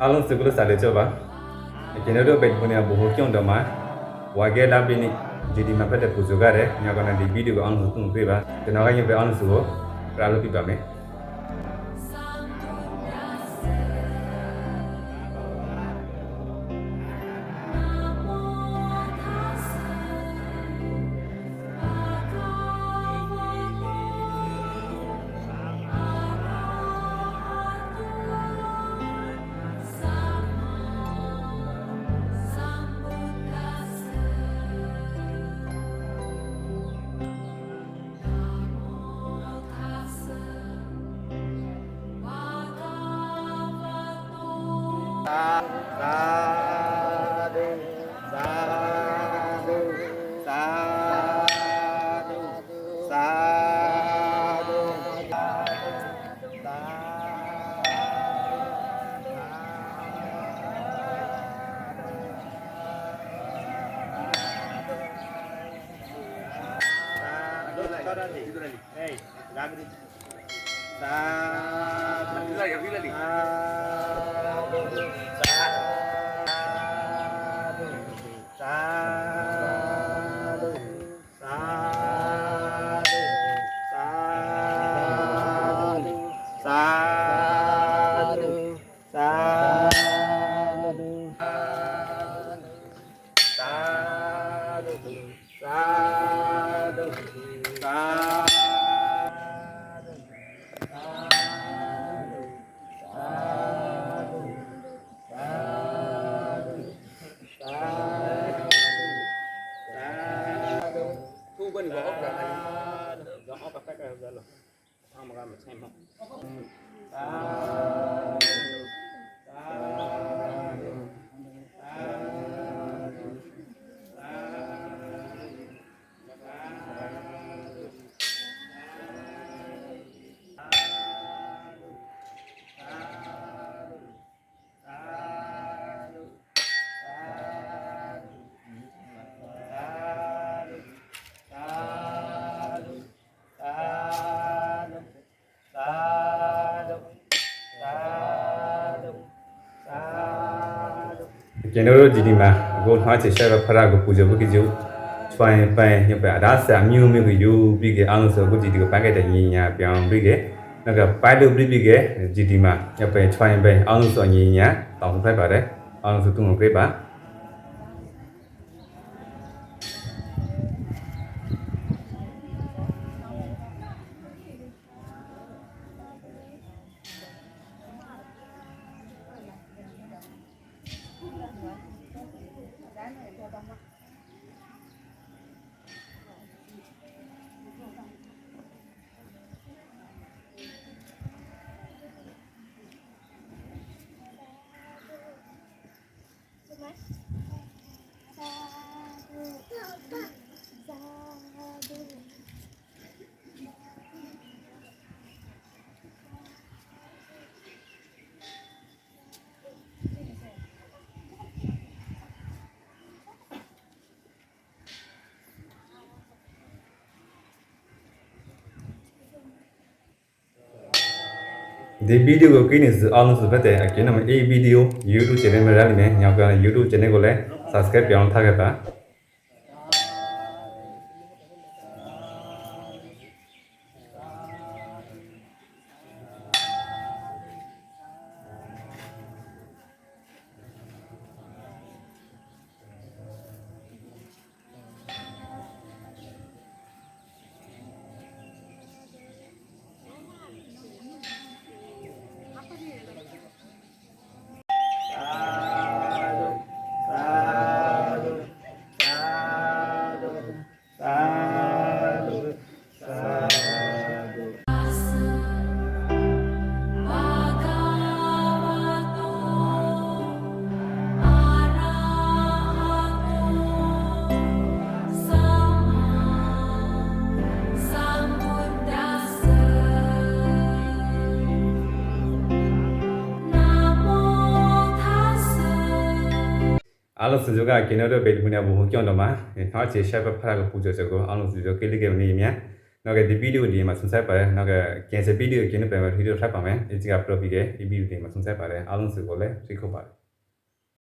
အားလုံးစကုလစာလေးကြောပါကျွန်တော်တို့ပဲဒီနေ့ဘိုဟကျုံတော့မှာဝါကဲလာပြီးနေဒီဒီမှာဖက်တဲ့ပူဇော်ကြတယ်ညကလည်းဒီဗီဒီယိုကိုအောင်လို့သုံးပေးပါကျွန်တော်ကရင်ပဲအောင်လို့ဆိုတော့ရာလို့ပြပါမယ် Sadu, sadu, sadu, sadu, Hey, Sadu, sadu, sadu, sa đông thu bên gõ ra anh gõ và phát ra rồi không mà ra mình xem không ကျွန်တော်တို့ဒီဒီမှာအခုမှာချေရှက်ဖရာကိုပူဇော်ဖို့ကြည့်ချွိုင်းပန်းညပဲအဒါဆာမျိုးမျိုးကိုယူပြီးကအောင်လို့ဆိုအခုဒီဒီကိုပန်းခဲ့တဲ့ညီညာပြောင်းပြီးကနောက်ကပိုက်လို့ပြီးပြီးကဒီဒီမှာညပဲချွိုင်းပန်းအောင်လို့ဆိုညီညာတောင်းဖိုက်ပါတယ်အောင်လို့ဆိုသူ့ကိုပြေး Máy này. ဒီဗီဒီယိုကိုကိနေစအောင်လို့ဆိုဖက်တဲ့အကင်းနမအေးဗီဒီယို YouTube channel မှာရလိမ့်မယ်ညောက်က YouTube channel ကိုလည်း subscribe ပြောင်းထားခဲ့ပါ အားလုံးစုစုကကျွန်တော်တို့ဘေဒီမနာဘူကြောင့်တော့မှာခေါင်းချေရှက်ဖရာကိုပူဇော်စကိုအားလုံးစုစုကိလိကေမနေမြနောက်ကဒီဗီဒီယိုဒီမှာဆွန်ဆက်ပါတယ်နောက်ကကင်ဆယ်ဗီဒီယိုကျင်းနေပြန်ပြီးတော့ထပ်ပါမယ်ဒီကပရိုပီကဒီဗီဒီယိုဒီမှာဆွန်ဆက်ပါတယ်အားလုံးစုကိုလည်းဖိတ်ခေါ်ပါတယ်